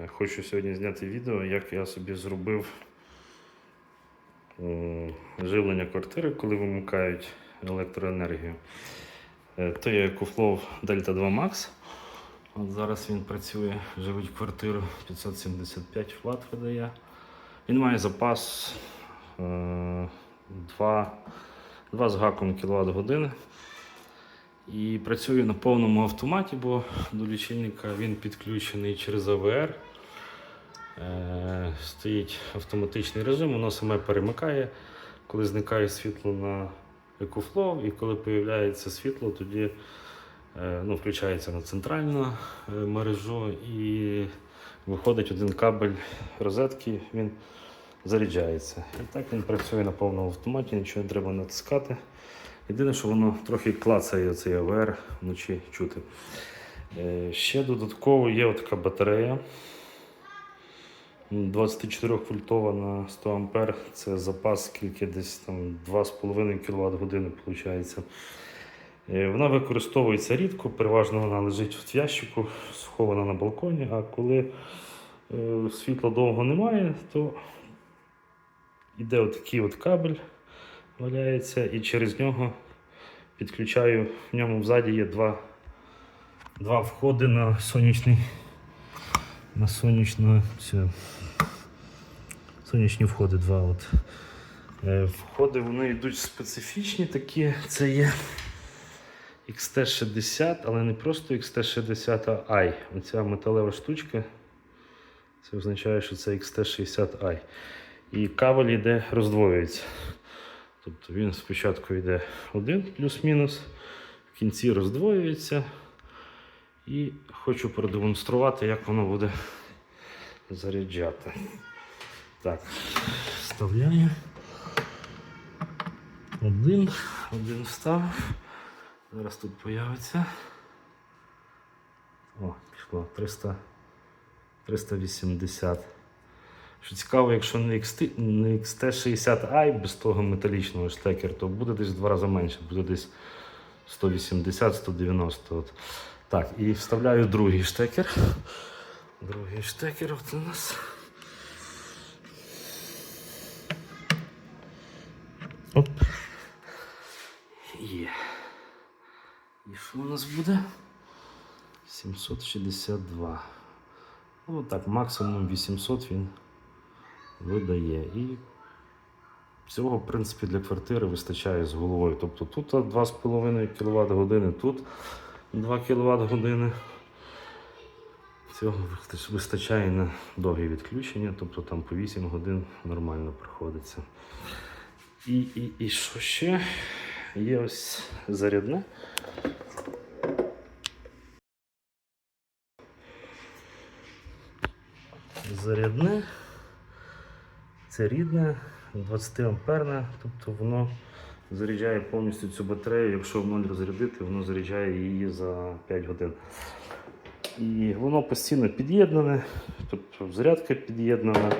Е, Хочу сьогодні зняти відео, як я собі зробив живлення квартири, коли вимикають електроенергію. Е, То є EcoFlow Delta 2 Max. От зараз він працює, живить квартиру 575 Вт видає. Він має запас е, 2, 2 з гаком кВт години. І працює на повному автоматі, бо до лічильника він підключений через АВР. Е, стоїть автоматичний режим, воно саме перемикає, коли зникає світло на EcoFlow, і коли з'являється світло, тоді е, ну, включається на центральну е, мережу і виходить один кабель розетки, він заряджається. І так він працює на повному автоматі, нічого не треба натискати. Єдине, що воно трохи клацає цей АВР вночі чути. Е, Ще додатково є така батарея. 24 вольтова на 100 ампер. Це запас скільки десь там 2,5 кВт години виходить. Вона використовується рідко, переважно вона лежить в ящику, схована на балконі, а коли е, світла довго немає, то йде отакий от кабель, валяється, і через нього підключаю, в ньому взаді є два, два входи на сонячний. На сонячну цю, сонячні входи два. От. Е, Входи вони йдуть специфічні такі. Це є XT60, але не просто XT60, а I. Оця металева штучка. Це означає, що це XT60i. І кабель йде, роздвоюється. Тобто він спочатку йде один плюс-мінус, в кінці роздвоюється. І хочу продемонструвати, як воно буде заряджати. Так, вставляю. Один, один встав. Зараз тут появиться. О, пішло 300, 380. Що цікаво, якщо не XT, не XT60i без того металічного штекер, то буде десь в два рази менше, буде десь 180-190. Так, і вставляю другий штекер. Другий штекер от у нас. Оп. Є. І що у нас буде? 762. Ну так, максимум 800 він видає. І цього, в принципі, для квартири вистачає з головою. Тобто тут 2,5 кВт години, тут 2 кВт години. Цього вистачає на довгі відключення, тобто там по 8 годин нормально проходиться. І, і, і що ще? Є ось зарядне. Зарядне. Це рідне, 20 амперне, тобто воно заряджає повністю цю батарею. Якщо в ноль розрядити, воно заряджає її за 5 годин. І воно постійно під'єднане, тобто зарядка під'єднана,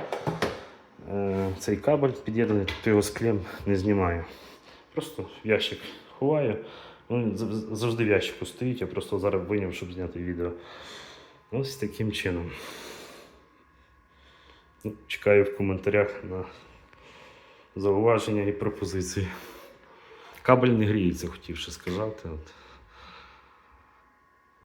е, цей кабель під'єднаний, тобто його з клем не знімаю. Просто в ящик ховаю. Зав- завжди в ящику стоїть, я просто зараз виняв, щоб зняти відео. Ось таким чином. Ну, Чекаю в коментарях на зауваження і пропозиції. Кабель не гріється, хотів ще сказати.